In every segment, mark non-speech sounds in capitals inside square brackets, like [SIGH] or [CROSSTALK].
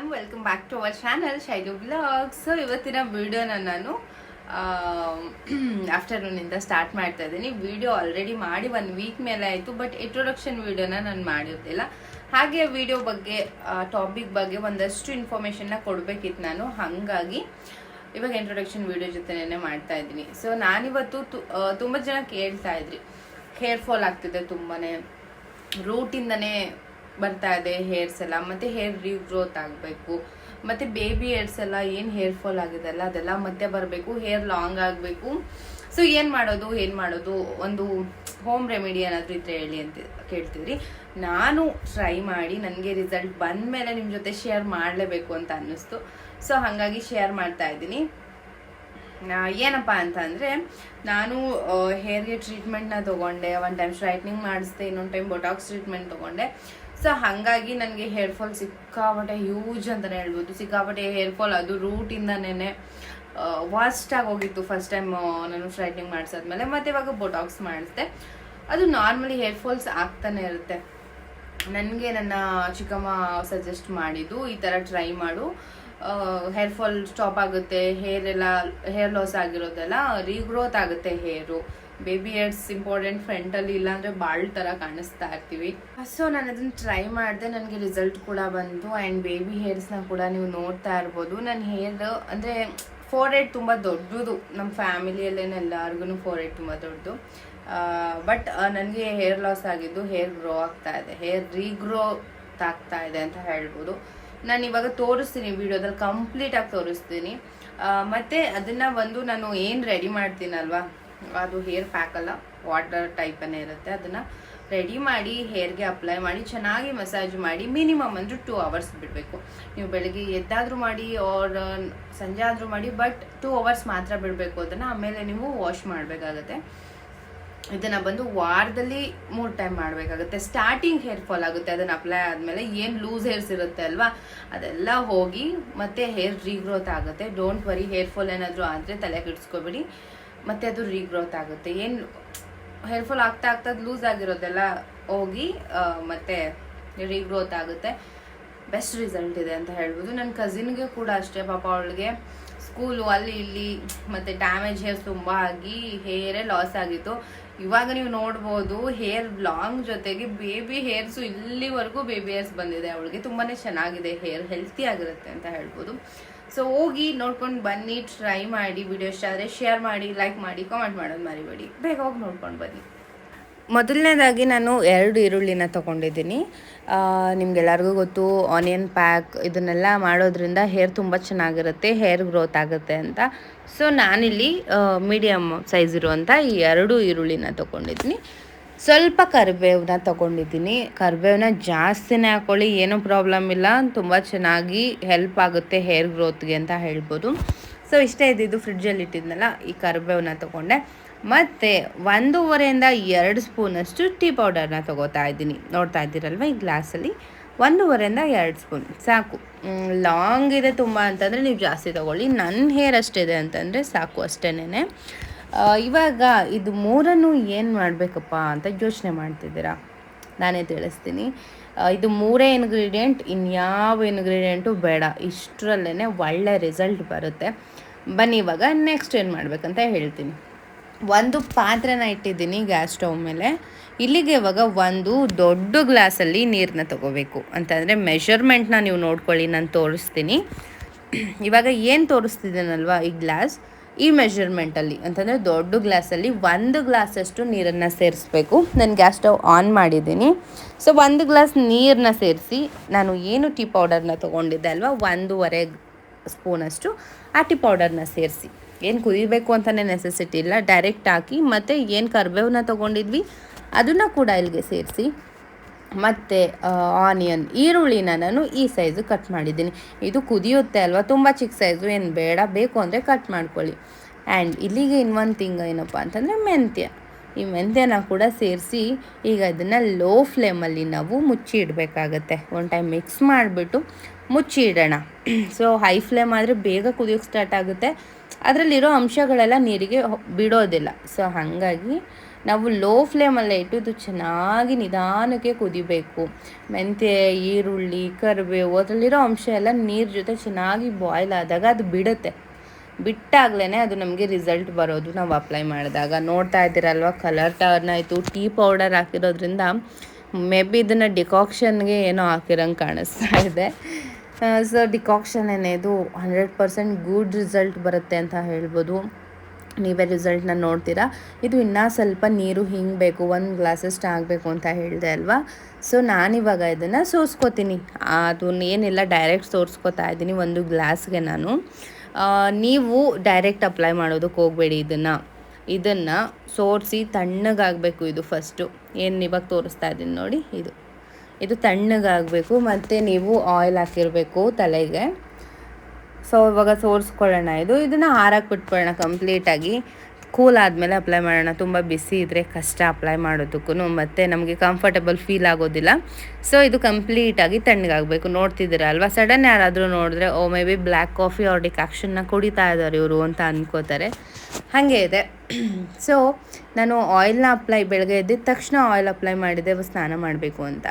Ma'am welcome back to our channel Shailu blog so ಇವತ್ತಿನ ವಿಡಿಯೋನ ನಾನು [CLEARS THROAT] ಆಫ್ಟರ್ನೂನಿಂದ ಸ್ಟಾರ್ಟ್ ಮಾಡ್ತಾ ಇದ್ದೀನಿ. ವಿಡಿಯೋ ಆಲ್ರೆಡಿ ಮಾಡಿ ಒನ್ ವೀಕ್ ಮೇಲೆ ಆಯಿತು ಬಟ್ ಇಂಟ್ರೊಡಕ್ಷನ್ ವಿಡಿಯೋನ ನಾನು ಮಾಡಿರ್ತಿಲ್ಲ ಹಾಗೆ ವಿಡಿಯೋ ಬಗ್ಗೆ ಟಾಪಿಕ್ ಬಗ್ಗೆ ಒಂದಷ್ಟು ಇನ್ಫಾರ್ಮೇಷನ್ನ ಕೊಡಬೇಕಿತ್ತು ನಾನು. ಹಾಗಾಗಿ, ಇವಾಗ ಇಂಟ್ರೊಡಕ್ಷನ್ ವಿಡಿಯೋ ಜೊತೆನೇ ಮಾಡ್ತಾ ಇದ್ದೀನಿ. ಸೊ ನಾನಿವತ್ತು ತುಂಬ ಜನ ಕೇಳ್ತಾ ಇದ್ರಿ. ಹೇರ್ ಫಾಲ್ ಆಗ್ತಿದೆ ತುಂಬಾ ರೂಟಿಂದನೇ ಬರ್ತಾ ಇದೆ ಹೇರ್ಸ್ ಎಲ್ಲ. ಮತ್ತೆ ಹೇರ್ ರೀಗ್ರೋತ್ ಆಗಬೇಕು. ಮತ್ತೆ ಬೇಬಿ ಹೇರ್ಸ್ ಎಲ್ಲ ಏನು ಹೇರ್ ಫಾಲ್ ಆಗಿದೆ ಅಲ್ಲ ಅದೆಲ್ಲ ಮತ್ತೆ ಬರಬೇಕು. ಹೇರ್ ಲಾಂಗ್ ಆಗಬೇಕು. ಸೊ ಏನು ಮಾಡೋದು ಏನು ಮಾಡೋದು? ಒಂದು ಹೋಮ್ ರೆಮಿಡಿ ಏನಾದರೂ ಇದ್ರೆ ಹೇಳಿ ಅಂತ ಕೇಳ್ತಿದ್ರಿ. ನಾನು ಟ್ರೈ ಮಾಡಿ ನನಗೆ ರಿಸಲ್ಟ್ ಬಂದ ಮೇಲೆ ನಿಮ್ಮ ಜೊತೆ ಶೇರ್ ಮಾಡಲೇಬೇಕು ಅಂತ ಅನ್ನಿಸ್ತು. ಸೊ ಹಾಗಾಗಿ ಶೇರ್ ಮಾಡ್ತಾ ಇದ್ದೀನಿ. ಏನಪ್ಪ ಅಂತ ಅಂದರೆ, ನಾನು ಹೇರ್ಗೆ ಟ್ರೀಟ್ಮೆಂಟ್ನ ತೊಗೊಂಡೆ. ಒನ್ ಟೈಮ್ ಸ್ಟ್ರೈಟ್ನಿಂಗ್ ಮಾಡಿಸ್ದೆ, ಇನ್ನೊಂದು ಟೈಮ್ ಬೊಟಾಕ್ಸ್ ಟ್ರೀಟ್ಮೆಂಟ್ ತೊಗೊಂಡೆ. ಸೊ ಹಾಗಾಗಿ ನನಗೆ ಹೇರ್ ಫಾಲ್ ಸಿಕ್ಕಾಪಟ್ಟೆ ಹ್ಯೂಜ್ ಅಂತಲೇ ಹೇಳ್ಬೋದು. ಸಿಕ್ಕಾಪಟ್ಟೆ ಹೇರ್ ಫಾಲ್ ಅದು ರೂಟಿಂದನೇ ವಾಸ್ಟ್ ಆಗಿ ಹೋಗಿತ್ತು ಫಸ್ಟ್ ಟೈಮ್ ನಾನು ಸ್ಟ್ರೈಟ್ನಿಂಗ್ ಮಾಡಿಸಾದ್ಮೇಲೆ. ಮತ್ತೆ ಇವಾಗ ಬೊಟಾಕ್ಸ್ ಮಾಡಿಸ್ದೆ. ಅದು ನಾರ್ಮಲಿ ಹೇರ್ ಫಾಲ್ಸ್ ಆಗ್ತಾನೆ ಇರುತ್ತೆ. ನನಗೆ ನನ್ನ ಚಿಕ್ಕಮ್ಮ ಸಜೆಸ್ಟ್ ಮಾಡಿದ್ದು, ಈ ಥರ ಟ್ರೈ ಮಾಡು. ಹೇರ್ ಫಾಲ್ ಸ್ಟಾಪ್ ಆಗುತ್ತೆ ಹೇರ್ ಎಲ್ಲ ಹೇರ್ ಲಾಸ್ ಆಗಿರೋದೆಲ್ಲ ರೀಗ್ರೋತ್ ಆಗುತ್ತೆ ಹೇರು ಬೇಬಿ ಹೇರ್ಸ್ ಇಂಪಾರ್ಟೆಂಟ್ ಫ್ರಂಟಲ್ಲಿ ಇಲ್ಲಾಂದರೆ ಬಾಳ್ ಥರ ಕಾಣಿಸ್ತಾ ಇರ್ತೀವಿ. ಸೊ ನಾನು ಅದನ್ನು ಟ್ರೈ ಮಾಡಿದೆ. ನನಗೆ ರಿಸಲ್ಟ್ ಕೂಡ ಬಂತು. ಆ್ಯಂಡ್ ಬೇಬಿ ಹೇರ್ಸ್ನ ಕೂಡ ನೀವು ನೋಡ್ತಾ ಇರ್ಬೋದು. ನನ್ನ ಹೇರ್ ಅಂದರೆ ಫೋರ್ ಏಡ್ ತುಂಬ ದೊಡ್ಡದು. ನಮ್ಮ ಫ್ಯಾಮಿಲಿಯಲ್ಲೇನೆ ಎಲ್ಲರಿಗೂ ಫೋರ್ ಏಡ್ ತುಂಬ ದೊಡ್ಡದು. ಬಟ್ ನನಗೆ ಹೇರ್ ಲಾಸ್ ಆಗಿದ್ದು ಹೇರ್ ಗ್ರೋ ಆಗ್ತಾ ಇದೆ. ಹೇರ್ ರೀಗ್ರೋ ಆಗ್ತಾ ಇದೆ ಅಂತ ಹೇಳ್ಬೋದು. ನಾನು ಇವಾಗ ತೋರಿಸ್ತೀನಿ ವಿಡಿಯೋದಲ್ಲಿ ಕಂಪ್ಲೀಟ್ ಆಗಿ ತೋರಿಸ್ತೀನಿ. ಮತ್ತೆ ಅದನ್ನ ಒಂದು ನಾನು ಏನು ರೆಡಿ ಮಾಡ್ತೀನಲ್ವಾ? ಅದು ಹೇರ್ ಪ್ಯಾಕ್ ಅಲ್ಲ ವಾಟರ್ ಟೈಪನ್ನೇ ಇರುತ್ತೆ. ಅದನ್ನ ರೆಡಿ ಮಾಡಿ ಹೇರ್ಗೆ ಅಪ್ಲೈ ಮಾಡಿ, ಚೆನ್ನಾಗಿ ಮಸಾಜ್ ಮಾಡಿ ಮಿನಿಮಮ್ ಅಂದ್ರೆ ಟೂ ಅವರ್ಸ್ ಬಿಡಬೇಕು. ನೀವು ಬೆಳಗ್ಗೆ ಎದ್ದಾದ್ರೂ ಮಾಡಿ ಆರ್ ಸಂಜೆ ಆದರೂ ಮಾಡಿ ಬಟ್ ಟೂ ಅವರ್ಸ್ ಮಾತ್ರ ಬಿಡಬೇಕು ಅದನ್ನು. ಆಮೇಲೆ ನೀವು ವಾಶ್ ಮಾಡಬೇಕಾಗತ್ತೆ. ಇದನ್ನ ಬಂದು ವಾರದಲ್ಲಿ ಮೂರು ಟೈಮ್ ಮಾಡಬೇಕಾಗುತ್ತೆ. ಸ್ಟಾರ್ಟಿಂಗ್ ಹೇರ್ ಫಾಲ್ ಆಗುತ್ತೆ, ಅದನ್ನ ಅಪ್ಲೈ ಆದಮೇಲೆ. ಏನು ಲೂಸ್ ಹೇರ್ಸ್ ಇರುತ್ತೆ ಅಲ್ವಾ? ಅದೆಲ್ಲ ಹೋಗಿ ಮತ್ತೆ ಹೇರ್ ರೀಗ್ರೋತ್ ಆಗುತ್ತೆ. ಡೋಂಟ್ ವರಿ ಹೇರ್ ಫಾಲ್ ಏನಾದರೂ ಆದರೆ ತಲೆ ಕೆಡಿಸ್ಕೋಬೇಡಿ. ಮತ್ತೆ ಅದು ರೀಗ್ರೋತ್ ಆಗುತ್ತೆ. ಏನು ಹೇರ್ ಫಾಲ್ ಆಗ್ತಾ ಆಗ್ತಾ ಲೂಸ್ ಆಗಿರೋದೆಲ್ಲ ಹೋಗಿ ಮತ್ತೆ ರೀಗ್ರೋತ್ ಆಗುತ್ತೆ. ಬೆಸ್ಟ್ ರಿಸಲ್ಟ್ ಇದೆ ಅಂತ ಹೇಳ್ಬೋದು. ನನ್ನ ಕಸಿನ್ಗೆ ಕೂಡ ಅಷ್ಟೇ, ಪಾಪ ಅವಳಿಗೆ ಸ್ಕೂಲು ಅಲ್ಲಿ ಇಲ್ಲಿ ಮತ್ತೆ ಡ್ಯಾಮೇಜ್ ಹೇರ್ ತುಂಬ ಆಗಿ ಹೇರೇ ಲಾಸ್ ಆಗಿತ್ತು. ಇವಾಗ ನೀವು ನೋಡ್ಬೋದು ಹೇರ್ ಲಾಂಗ್ ಜೊತೆಗೆ ಬೇಬಿ ಹೇರ್ಸು ಇಲ್ಲಿವರೆಗೂ ಬೇಬಿ ಹೇರ್ಸ್ ಬಂದಿದೆ. ಅವಳಿಗೆ ತುಂಬಾ ಚೆನ್ನಾಗಿದೆ. ಹೇರ್ ಹೆಲ್ತಿ ಆಗಿರುತ್ತೆ ಅಂತ ಹೇಳ್ಬೋದು. ಸೊ ಹೋಗಿ ನೋಡ್ಕೊಂಡು ಬನ್ನಿ ಟ್ರೈ ಮಾಡಿ ವಿಡಿಯೋ ಇಷ್ಟ ಆದರೆ ಶೇರ್ ಮಾಡಿ ಲೈಕ್ ಮಾಡಿ ಕಾಮೆಂಟ್ ಮಾಡೋದು ಮರಿಬೇಡಿ. ಬೇಗ ಹೋಗಿ ನೋಡ್ಕೊಂಡು ಬನ್ನಿ. ಮೊದಲನೇದಾಗಿ ನಾನು ಎರಡು ಈರುಳ್ಳಿನ ತೊಗೊಂಡಿದ್ದೀನಿ. ನಿಮ್ಗೆಲ್ಲರಿಗೂ ಗೊತ್ತು ಆನಿಯನ್ ಪ್ಯಾಕ್ ಇದನ್ನೆಲ್ಲ ಮಾಡೋದ್ರಿಂದ ಹೇರ್ ತುಂಬ ಚೆನ್ನಾಗಿರುತ್ತೆ ಹೇರ್ ಗ್ರೋತ್ ಆಗುತ್ತೆ ಅಂತ. ಸೊ ನಾನಿಲ್ಲಿ ಮೀಡಿಯಮ್ ಸೈಜ್ ಇರುವಂಥ ಈ ಎರಡು ಈರುಳ್ಳಿನ ತೊಗೊಂಡಿದ್ದೀನಿ. ಸ್ವಲ್ಪ ಕರಿಬೇವನ್ನ ತಗೊಂಡಿದ್ದೀನಿ. ಕರಿಬೇವನ್ನ ಜಾಸ್ತಿನೇ ಹಾಕೊಳ್ಳಿ, ಏನೂ ಪ್ರಾಬ್ಲಮ್ ಇಲ್ಲ. ತುಂಬ ಚೆನ್ನಾಗಿ ಹೆಲ್ಪ್ ಆಗುತ್ತೆ ಹೇರ್ ಗ್ರೋತ್ಗೆ ಅಂತ ಹೇಳ್ಬೋದು. ಸೊ ಇಷ್ಟೇ ಇದ್ದಿದ್ದು ಫ್ರಿಡ್ಜಲ್ಲಿ ಇಟ್ಟಿದ್ನಲ್ಲ, ಈ ಕರಿಬೇವನ್ನ ತೊಗೊಂಡೆ. ಮತ್ತು ಒಂದೂವರೆಯಿಂದ ಎರಡು ಸ್ಪೂನಷ್ಟು ಟೀ ಪೌಡರ್ನ ತೊಗೋತಾ ಇದ್ದೀನಿ. ನೋಡ್ತಾ ಇದ್ದೀರಲ್ವ, ಈ ಗ್ಲಾಸಲ್ಲಿ? ಒಂದೂವರೆಯಿಂದ ಎರಡು ಸ್ಪೂನ್, ಸಾಕು. ಲಾಂಗ್ ಇದೆ ತುಂಬ ಅಂತಂದರೆ ನೀವು ಜಾಸ್ತಿ ತೊಗೊಳ್ಳಿ. ನನ್ನ ಹೇರ್ ಅಷ್ಟಿದೆ ಅಂತಂದರೆ ಸಾಕು ಅಷ್ಟೇನೆ ಇವಾಗ ಇದು ಮೂರನ್ನು ಏನು ಮಾಡಬೇಕಪ್ಪ ಅಂತ ಯೋಚನೆ ಮಾಡ್ತಿದ್ದೀರಾ? ನಾನೇ ತಿಳಿಸ್ತೀನಿ. ಇದು ಮೂರೇ ಇನ್ಗ್ರೀಡಿಯೆಂಟ್ ಇನ್ಯಾವ ಇನ್ಗ್ರೀಡಿಯೆಂಟು ಬೇಡ. ಇಷ್ಟರಲ್ಲೇ ಒಳ್ಳೆ ರಿಸಲ್ಟ್ ಬರುತ್ತೆ. ಬನ್ನಿ ಇವಾಗ ನೆಕ್ಸ್ಟ್ ಏನು ಮಾಡಬೇಕಂತ ಹೇಳ್ತೀನಿ. ಒಂದು ಪಾತ್ರೆನ ಇಟ್ಟಿದ್ದೀನಿ ಗ್ಯಾಸ್ ಸ್ಟವ್ ಮೇಲೆ. ಇಲ್ಲಿಗೆ ಇವಾಗ ಒಂದು ದೊಡ್ಡ ಗ್ಲಾಸಲ್ಲಿ ನೀರನ್ನ ತಗೋಬೇಕು. ಅಂತಂದರೆ ಮೆಷರ್ಮೆಂಟ್ನ ನೀವು ನೋಡ್ಕೊಳ್ಳಿ, ನಾನು ತೋರಿಸ್ತೀನಿ. ಇವಾಗ ಏನು ತೋರಿಸ್ತಿದ್ದೀನಲ್ವಾ ಈ ಗ್ಲಾಸ್ ಈ ಮೆಷರ್ಮೆಂಟಲ್ಲಿ ಅಂತಂದರೆ ದೊಡ್ಡ ಗ್ಲಾಸಲ್ಲಿ ಒಂದು ಗ್ಲಾಸಷ್ಟು ನೀರನ್ನು ಸೇರಿಸ್ಬೇಕು. ನಾನು ಗ್ಯಾಸ್ ಸ್ಟವ್ ಆನ್ ಮಾಡಿದ್ದೀನಿ. ಸೊ ಒಂದು ಗ್ಲಾಸ್ ನೀರನ್ನ ಸೇರಿಸಿ, ನಾನು ಏನು ಟೀ ಪೌಡರ್ನ ತೊಗೊಂಡಿದ್ದೆ ಅಲ್ವಾ? ಒಂದೂವರೆ ಸ್ಪೂನಷ್ಟು ಆ ಟೀ ಪೌಡರ್ನ ಸೇರಿಸಿ. ಏನು ಕುದಿಬೇಕು ಅಂತಲೇ ನೆಸೆಸಿಟಿ ಇಲ್ಲ. ಡೈರೆಕ್ಟ್ ಹಾಕಿ ಮತ್ತು ಏನು ಕರ್ಬೇವನ್ನ ತೊಗೊಂಡಿದ್ವಿ, ಅದನ್ನು ಕೂಡ ಇಲ್ಲಿಗೆ ಸೇರಿಸಿ. ಮತ್ತು ಆನಿಯನ್ ಈರುಳ್ಳಿನ ನಾನು ಈ ಸೈಜು ಕಟ್ ಮಾಡಿದ್ದೀನಿ. ಇದು ಕುದಿಯುತ್ತೆ ಅಲ್ವಾ? ತುಂಬ ಚಿಕ್ಕ ಸೈಜು ಏನು ಬೇಡ. ಬೇಕು ಅಂದರೆ ಕಟ್ ಮಾಡ್ಕೊಳ್ಳಿ. ಆ್ಯಂಡ್ ಇಲ್ಲಿಗೆ ಇನ್ನೊಂದು ತಿಂಗ ಏನಪ್ಪ ಅಂತಂದರೆ ಮೆಂತ್ಯ. ಈ ಮೆಂತ್ಯನ ಕೂಡ ಸೇರಿಸಿ ಈಗ ಇದನ್ನು ಲೋ ಫ್ಲೇಮಲ್ಲಿ ನಾವು ಮುಚ್ಚಿ ಇಡಬೇಕಾಗತ್ತೆ. ಒನ್ ಟೈಮ್ ಮಿಕ್ಸ್ ಮಾಡಿಬಿಟ್ಟು ಮುಚ್ಚಿ ಇಡೋಣ. ಸೊ ಹೈ ಫ್ಲೇಮ್ ಆದರೆ ಬೇಗ ಕುದಿಯೋಕ್ಕೆ ಸ್ಟಾರ್ಟ್ ಆಗುತ್ತೆ. ಅದರಲ್ಲಿರೋ ಅಂಶಗಳೆಲ್ಲ ನೀರಿಗೆ ಬಿಡೋದಿಲ್ಲ. ಸೊ ಹಾಗಾಗಿ ನಾವು ಲೋ ಫ್ಲೇಮಲ್ಲೇ ಇಟ್ಟು ಇದು ಚೆನ್ನಾಗಿ ನಿಧಾನಕ್ಕೆ ಕುದಿಬೇಕು. ಮೆಂತ್ಯ, ಈರುಳ್ಳಿ, ಕರಿಬೇವು, ಅದರಲ್ಲಿರೋ ಅಂಶ ಎಲ್ಲ ನೀರು ಜೊತೆ ಚೆನ್ನಾಗಿ ಬಾಯ್ಲ್ ಆದಾಗ ಅದು ಬಿಡುತ್ತೆ. ಬಿಟ್ಟಾಗ್ಲೇ ಅದು ನಮಗೆ ರಿಸಲ್ಟ್ ಬರೋದು ನಾವು ಅಪ್ಲೈ ಮಾಡಿದಾಗ. ನೋಡ್ತಾ ಇದ್ದೀರಲ್ವ ಕಲರ್ ಟರ್ನ್ ಆಯಿತು ಟೀ ಪೌಡರ್ ಹಾಕಿರೋದ್ರಿಂದ ಮೇ ಬಿ ಇದನ್ನು ಡಿಕಾಕ್ಷನ್ಗೆ ಏನೋ ಹಾಕಿರಂಗೆ ಕಾಣಿಸ್ತಾ ಇದೆ. ಸೊ ಡಿಕಾಕ್ಷನ್ ಇದು ಹಂಡ್ರೆಡ್ ಪರ್ಸೆಂಟ್ ಗುಡ್ ರಿಸಲ್ಟ್ ಬರುತ್ತೆ ಅಂತ ಹೇಳ್ಬೋದು. ನೀವೇ ರಿಸಲ್ಟ್ನ ನೋಡ್ತೀರಾ? ಇದು ಇನ್ನೂ ಸ್ವಲ್ಪ ನೀರು ಹಿಂಗೆ ಬೇಕು, ಒಂದು ಗ್ಲಾಸಷ್ಟು ಆಗಬೇಕು ಅಂತ ಹೇಳಿದೆ ಅಲ್ವಾ? ಸೊ, ನಾನಿವಾಗ ಇದನ್ನು ಸೋಸ್ಕೋತೀನಿ. ಅದು ಏನಿಲ್ಲ, ಡೈರೆಕ್ಟ್ ಸೋರ್ಸ್ಕೊತಾ ಇದ್ದೀನಿ ಒಂದು ಗ್ಲಾಸ್ಗೆ ನಾನು. ನೀವು ಡೈರೆಕ್ಟ್ ಅಪ್ಲೈ ಮಾಡೋದಕ್ಕೆ ಹೋಗಬೇಡಿ ಇದನ್ನು. ಇದನ್ನು ಸೋರಿಸಿ ತಣ್ಣಗಾಗಬೇಕು ಇದು ಫಸ್ಟು. ಏನು ಇವಾಗ ತೋರಿಸ್ತಾ ಇದ್ದೀನಿ ನೋಡಿ, ಇದು. ಇದು ತಣ್ಣಗಾಗಬೇಕು, ಮತ್ತು ನೀವು ಆಯಿಲ್ ಹಾಕಿರಬೇಕು ತಲೆಗೆ. ಸೊ ಇವಾಗ ಸೋರಿಸ್ಕೊಳ್ಳೋಣ ಇದು ಇದನ್ನು ಹಾರಕ್ಕೆ ಬಿಟ್ಕೊಳ್ಳೋಣ ಕಂಪ್ಲೀಟಾಗಿ. ಕೂಲ್ ಆದಮೇಲೆ ಅಪ್ಲೈ ಮಾಡೋಣ. ತುಂಬ ಬಿಸಿ ಇದ್ದರೆ ಕಷ್ಟ ಅಪ್ಲೈ ಮಾಡೋದಕ್ಕೂ ಮತ್ತು ನಮಗೆ ಕಂಫರ್ಟಬಲ್ ಫೀಲ್ ಆಗೋದಿಲ್ಲ. ಸೊ ಇದು ಕಂಪ್ಲೀಟಾಗಿ ತಣ್ಣಗಾಗಬೇಕು. ನೋಡ್ತಿದ್ದೀರ ಅಲ್ವಾ? ಸಡನ್ ಯಾರಾದರೂ ನೋಡಿದ್ರೆ oh maybe black coffee ಅವ್ರ ಡಿಕಾಕ್ಷನ್ನ ಕುಡಿತಾ ಇದ್ದಾರೆ ಇವರು ಅಂತ ಅಂದ್ಕೋತಾರೆ ಹಾಗೆ ಇದೆ. [CLEARS THROAT] ಸೊ ನಾನು ಆಯಿಲ್ನ ಅಪ್ಲೈ ಬೆಳಗ್ಗೆ ಎದ್ದಿದ ತಕ್ಷಣ ಆಯಿಲ್ ಅಪ್ಲೈ ಮಾಡಿದೆ ಸ್ನಾನ ಮಾಡಬೇಕು ಅಂತ.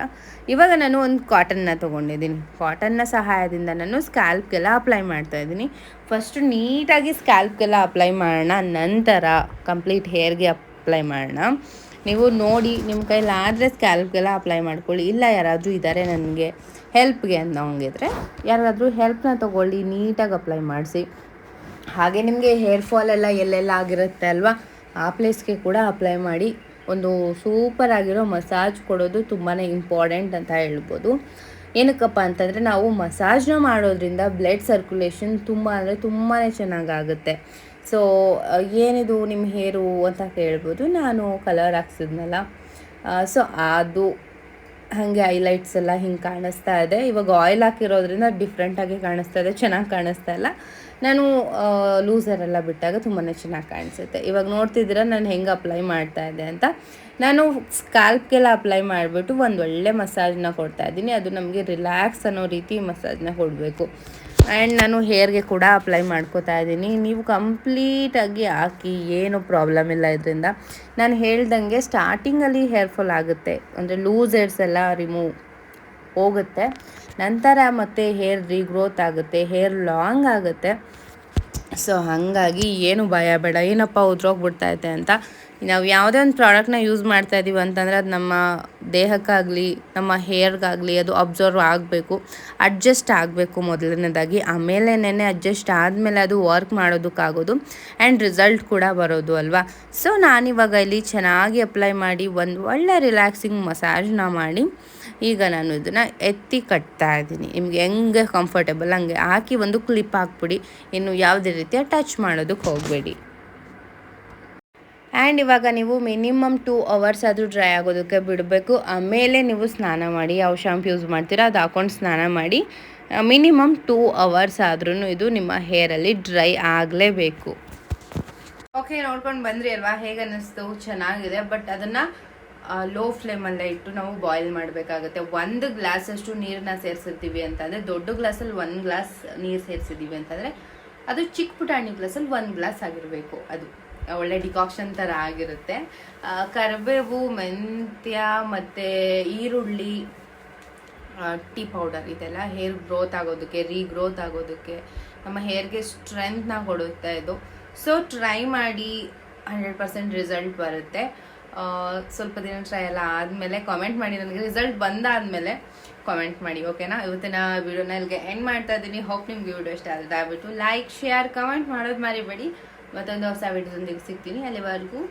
ಇವಾಗ ನಾನು ಒಂದು ಕಾಟನ್ನ ತೊಗೊಂಡಿದ್ದೀನಿ. ಕಾಟನ್ನ ಸಹಾಯದಿಂದ ನಾನು ಸ್ಕ್ಯಾಲ್ಪ್ಗೆಲ್ಲ ಅಪ್ಲೈ ಮಾಡ್ತಾ ಇದ್ದೀನಿ. ಫಸ್ಟು ನೀಟಾಗಿ ಸ್ಕ್ಯಾಲ್ಪ್ಗೆಲ್ಲ ಅಪ್ಲೈ ಮಾಡೋಣ, ನಂತರ ಕಂಪ್ಲೀಟ್ ಹೇರ್ಗೆ ಅಪ್ಲೈ ಮಾಡೋಣ. ನೀವು ನೋಡಿ, ನಿಮ್ಮ ಕೈಲಾದರೆ ಸ್ಕ್ಯಾಲ್ಪ್ಗೆಲ್ಲ ಅಪ್ಲೈ ಮಾಡ್ಕೊಳ್ಳಿ. ಇಲ್ಲ ಯಾರಾದರೂ ಇದ್ದಾರೆ ನನಗೆ ಹೆಲ್ಪ್ಗೆ ಅಂತ ಹಂಗಿದ್ರೆ ಯಾರಾದರೂ ಹೆಲ್ಪ್ನ ತೊಗೊಳ್ಳಿ, ನೀಟಾಗಿ ಅಪ್ಲೈ ಮಾಡಿಸಿ. ಹಾಗೆ ನಿಮಗೆ ಹೇರ್ ಫಾಲ್ ಎಲ್ಲ ಎಲ್ಲೆಲ್ಲ ಆಗಿರುತ್ತೆ ಅಲ್ವಾ? ಆ ಪ್ಲೇಸ್ಗೆ ಕೂಡ ಅಪ್ಲೈ ಮಾಡಿ ಒಂದು ಸೂಪರ್ ಆಗಿರೋ ಮಸಾಜ್ ಕೊಡೋದು ತುಂಬಾ ಇಂಪಾರ್ಟೆಂಟ್ ಅಂತ ಹೇಳ್ಬೋದು. ಏನಕ್ಕಪ್ಪ ಅಂತಂದರೆ ನಾವು ಮಸಾಜ್ನ ಮಾಡೋದ್ರಿಂದ ಬ್ಲಡ್ ಸರ್ಕ್ಯುಲೇಷನ್ ತುಂಬ ಅಂದರೆ ತುಂಬಾ ಚೆನ್ನಾಗಾಗುತ್ತೆ. ಸೊ ಏನಿದು ನಿಮ್ಮ ಹೇರು ಅಂತ ಕೇಳ್ಬೋದು. ನಾನು ಕಲರ್ ಹಾಕ್ಸಿದ್ನಲ್ಲ. ಸೊ ಅದು ಹಾಗೆ ಹೈಲೈಟ್ಸ್ ಎಲ್ಲ ಹಿಂಗೆ ಕಾಣಿಸ್ತಾ ಇದೆ. ಇವಾಗ ಆಯಿಲ್ ಹಾಕಿರೋದ್ರಿಂದ ಡಿಫ್ರೆಂಟಾಗಿ ಕಾಣಿಸ್ತಾ ಇದೆ. ಚೆನ್ನಾಗಿ ಕಾಣಿಸ್ತಾ ಇಲ್ಲ. ನಾನು ಲೂಸರ್ ಎಲ್ಲ ಬಿಟ್ಟಾಗ ತುಂಬಾ ಚೆನ್ನಾಗಿ ಕಾಣಿಸುತ್ತೆ. ಇವಾಗ ನೋಡ್ತಿದ್ದೀರಾ ನಾನು ಹೆಂಗೆ ಅಪ್ಲೈ ಮಾಡ್ತಾ ಇದ್ದೆ ಅಂತ. ನಾನು ಸ್ಕಾಲ್ಪ್ಗೆಲ್ಲ ಅಪ್ಲೈ ಮಾಡಿಬಿಟ್ಟು ಒಂದು ಒಳ್ಳೆ ಮಸಾಜ್ನ ಕೊಡ್ತಾ ಇದ್ದೀನಿ. ಅದು ನಮಗೆ ರಿಲ್ಯಾಕ್ಸ್ ಅನ್ನೋ ರೀತಿ ಮಸಾಜ್ನ ಕೊಡಬೇಕು. ಆ್ಯಂಡ್ ನಾನು ಹೇರ್ಗೆ ಕೂಡ ಅಪ್ಲೈ ಮಾಡ್ಕೋತಾ ಇದ್ದೀನಿ. ನೀವು ಕಂಪ್ಲೀಟಾಗಿ ಹಾಕಿ ಏನು ಪ್ರಾಬ್ಲಮ್ ಇಲ್ಲ ಇದರಿಂದ. ನಾನು ಹೇಳ್ದಂಗೆ ಸ್ಟಾರ್ಟಿಂಗಲ್ಲಿ ಹೇರ್ ಫಾಲ್ ಆಗುತ್ತೆ. ಅಂದರೆ ಲೂಸ್ ಹೇರ್ಸ್ ಎಲ್ಲ ರಿಮೂವ್ ಹೋಗುತ್ತೆ. ನಂತರ ಮತ್ತೆ ಹೇರ್ ರೀಗ್ರೋತ್ ಆಗುತ್ತೆ ಹೇರ್ ಲಾಂಗ್ ಆಗುತ್ತೆ. ಸೊ ಹಾಗಾಗಿ ಏನು ಭಯ ಬೇಡ, ಏನಪ್ಪ ಉದ್ರೋಗ್ಬಿಡ್ತೈತೆ ಅಂತ. ನಾವು ಯಾವುದೇ ಒಂದು ಪ್ರಾಡಕ್ಟ್ನ ಯೂಸ್ ಮಾಡ್ತಾ ಇದ್ದೀವಿ ಅಂತಂದರೆ ಅದು ನಮ್ಮ ದೇಹಕ್ಕಾಗಲಿ, ನಮ್ಮ ಹೇರ್ಗಾಗಲಿ ಅದು ಅಬ್ಸರ್ವ್ ಆಗಬೇಕು ಅಡ್ಜಸ್ಟ್ ಆಗಬೇಕು ಮೊದಲನೇದಾಗಿ. ಆಮೇಲೆನೇ ಅಡ್ಜಸ್ಟ್ ಆದಮೇಲೆ ಅದು ವರ್ಕ್ ಮಾಡೋದಕ್ಕಾಗೋದು ಆ್ಯಂಡ್ ರಿಸಲ್ಟ್ ಕೂಡ ಬರೋದು ಅಲ್ವಾ? ಸೊ ನಾನಿವಾಗ ಇಲ್ಲಿ ಚೆನ್ನಾಗಿ ಅಪ್ಲೈ ಮಾಡಿ ಒಂದು ಒಳ್ಳೆ ರಿಲ್ಯಾಕ್ಸಿಂಗ್ ಮಸಾಜ್ನ ಮಾಡಿ ಈಗ ನಾನು ಇದನ್ನು ಎತ್ತಿ ಕಟ್ತಾ ಇದ್ದೀನಿ. ನಿಮಗೆ ಹೆಂಗೆ ಕಂಫರ್ಟೇಬಲ್ ಹಂಗೆ ಹಾಕಿ ಒಂದು ಕ್ಲಿಪ್ ಹಾಕ್ಬಿಡಿ. ಇನ್ನು ಯಾವುದೇ ರೀತಿಯ ಟಚ್ ಮಾಡೋದಕ್ಕೆ ಹೋಗಬೇಡಿ. ಆ್ಯಂಡ್ ಇವಾಗ ನೀವು ಮಿನಿಮಮ್ ಟೂ ಅವರ್ಸ್ ಆದರೂ ಡ್ರೈ ಆಗೋದಕ್ಕೆ ಬಿಡಬೇಕು. ಆಮೇಲೆ ನೀವು ಸ್ನಾನ ಮಾಡಿ, ಯಾವ ಶಾಂಪ್ ಯೂಸ್ ಮಾಡ್ತೀರಾ ಅದು ಹಾಕೊಂಡು ಸ್ನಾನ ಮಾಡಿ ಮಿನಿಮಮ್ ಟೂ ಅವರ್ಸ್ ಆದ್ರೂ ಇದು ನಿಮ್ಮ ಹೇರಲ್ಲಿ ಡ್ರೈ ಆಗಲೇಬೇಕು. ಓಕೆ ನೋಡ್ಕೊಂಡು ಬಂದ್ರಿ ಅಲ್ವಾ? ಹೇಗೆ ಅನ್ನಿಸ್ತು ಚೆನ್ನಾಗಿದೆ. ಬಟ್ ಅದನ್ನು ಲೋ ಫ್ಲೇಮಲ್ಲೇ ಇಟ್ಟು ನಾವು ಬಾಯ್ಲ್ ಮಾಡಬೇಕಾಗುತ್ತೆ. ಒಂದು ಗ್ಲಾಸಷ್ಟು ನೀರನ್ನ ಸೇರಿಸಿರ್ತೀವಿ ಅಂತಂದರೆ, ದೊಡ್ಡ ಗ್ಲಾಸಲ್ಲಿ ಒಂದು ಗ್ಲಾಸ್ ನೀರು ಸೇರಿಸಿದ್ದೀವಿ ಅಂತಂದರೆ, ಅದು ಚಿಕ್ಕ ಪುಟಾಣಿ ಗ್ಲಾಸಲ್ಲಿ ಒಂದು ಗ್ಲಾಸ್ ಆಗಿರಬೇಕು ಅದು. ಒಳ್ಳೆ ಡಿಕಾಕ್ಷನ್ ಥರ ಆಗಿರುತ್ತೆ. ಕರಿಬೇವು, ಮೆಂತ್ಯ ಮತ್ತು ಈರುಳ್ಳಿ ಟೀ ಪೌಡರ್ ಇದೆಲ್ಲ ಹೇರ್ ಗ್ರೋತ್ ಆಗೋದಕ್ಕೆ ರೀಗ್ರೋತ್ ಆಗೋದಕ್ಕೆ, ನಮ್ಮ ಹೇರ್ಗೆ ಸ್ಟ್ರೆಂತ್ನ ಕೊಡುತ್ತೆ ಇದು. ಸೊ ಟ್ರೈ ಮಾಡಿ ಹಂಡ್ರೆಡ್ ಪರ್ಸೆಂಟ್ ರಿಸಲ್ಟ್ ಬರುತ್ತೆ. ಸ್ವಲ್ಪ ದಿನ ಟ್ರೈ ಎಲ್ಲ ಆದಮೇಲೆ ಕಾಮೆಂಟ್ ಮಾಡಿ, ನನಗೆ ರಿಸಲ್ಟ್ ಬಂದಾದಮೇಲೆ ಕಾಮೆಂಟ್ ಮಾಡಿ ಓಕೆನಾ ಇವತ್ತಿನ ವಿಡಿಯೋನ ಇಲ್ಲಿಗೆ ಎಂಡ್ ಮಾಡ್ತಾ ಇದ್ದೀನಿ. ಹೋಪ್ ನಿಮ್ಗೆ ವಿಡಿಯೋ ಇಷ್ಟ ಆದರೆ ದಯವಿಟ್ಟು ಲೈಕ್ ಶೇರ್ ಕಮೆಂಟ್ ಮಾಡೋದು ಮರಿಬೇಡಿ. ಮತ್ತೊಂದು ಹೊಸ ವಿಡಿಯೋದೊಂದಿಗೆ ಸಿಗ್ತೀನಿ. ಅಲ್ಲಿವರೆಗೂ